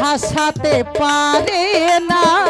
হাসাতে পারে না।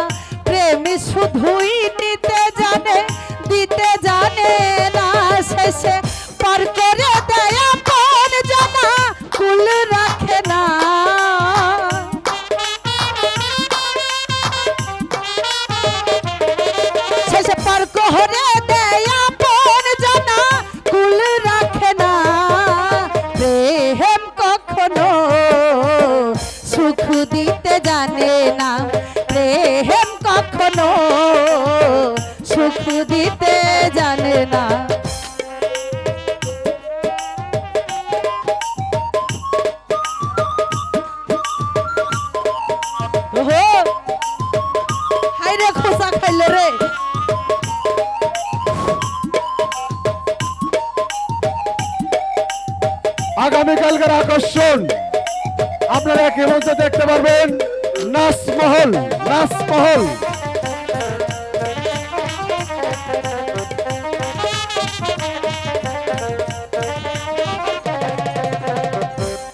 রে আগামীকালকার আকর্ষণ আপনারা কি মঞ্চে দেখতে পারবেন? নাচমহল নাচমহল।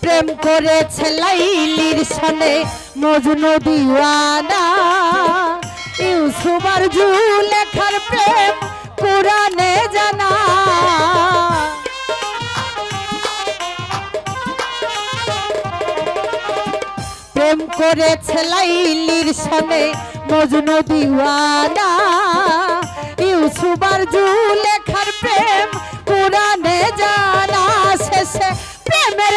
প্রেম করেছে লাইলির সনে মজনু দিওয়ানা। আর লেখার প্রেম কোরআনে জানা। প্রেম করেছে লাইলির সনে মজনু দিওয়ানা। ইউসুফ আর লেখার প্রেম কোরআনে জানা। শেষে প্রেমের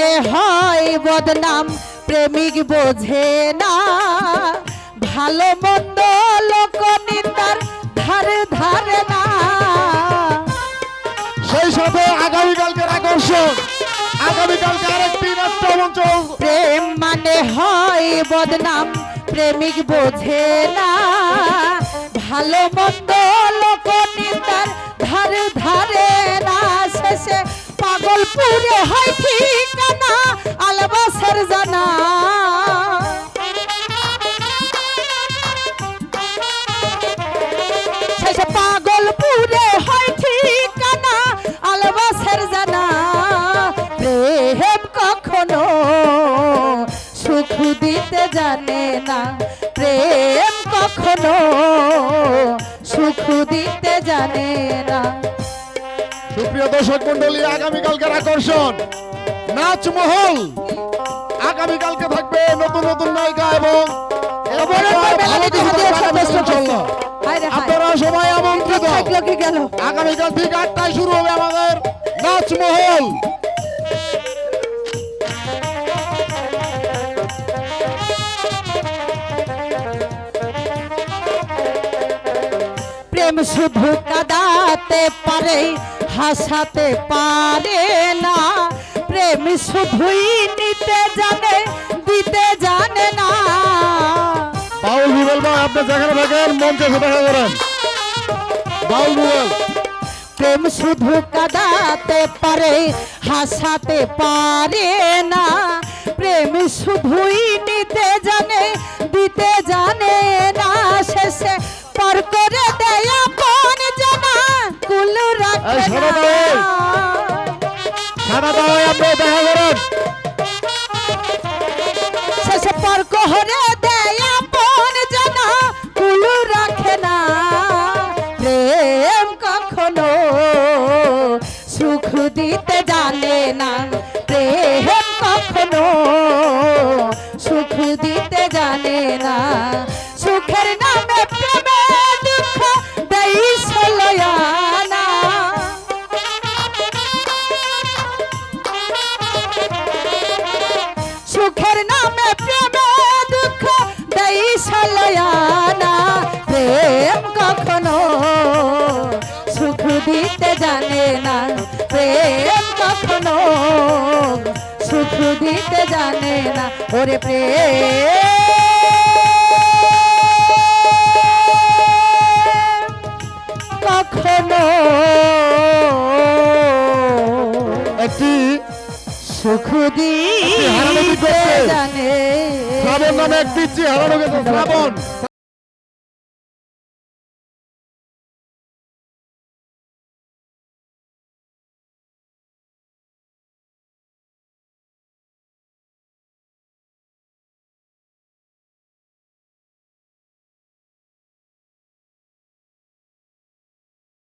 মানে হয় বদনাম প্রেমিক বোঝে না। ভালো মন্দ লোক নিন্দার ধারে ধারে না। সেই সাথে আগামীকালকের আকর্ষণ আগামীকালকে আরেকটি নাট্য মঞ্চ। প্রেম মানে হয় বদনাম প্রেমিক বোঝে না। ভালো মন্দ লোক নিন্দার ধারে ধারে না। শেষে পাগল পুরে হয় ঠিকানা, আলবাসের জানা। শেষে পাগল পুরে হয় ঠিকানা, আলবাসের জানা। প্রেম কখনো সুখ দিতে জানে না। প্রেম কখনো সুখ দিতে জানে না। সুপ্রিয় দর্শক মন্ডলী আগামীকালকের আকর্ষণ নাচমহল। আগামীকালকে থাকবে নতুন নতুন নায়িকা এবং। আপনারা সবাই আমন্ত্রিত। আগামীকাল ঠিক আটটায় শুরু হবে আমাদের নাচমহল। প্রেম শুধু কাদাতে পারে হাসাতে পারে না। প্রেম শুধুই নিতে জানে দিতে জানে না। বাউল রুবেল ভাই আপনি যেখানে থাকেন মঞ্চে দেখা করেন। বাউল রুবেল প্রেম শুধু কাদাতে পারে হাসাতে পারে না। প্রেম শুধুই নিতে জানে দিতে জানে না। পর কোহরে দেয় আপন জানা কুল রাখে না। প্রেম কখনো সুখ দিতে জানে না। দিতে জানে না প্রেম কখনো। সুখ দিতে জানে না ওরে প্রেম কখনো। একটি সুখ করছে? জানে। শ্রাবণ নামে একটি শ্রাবণ।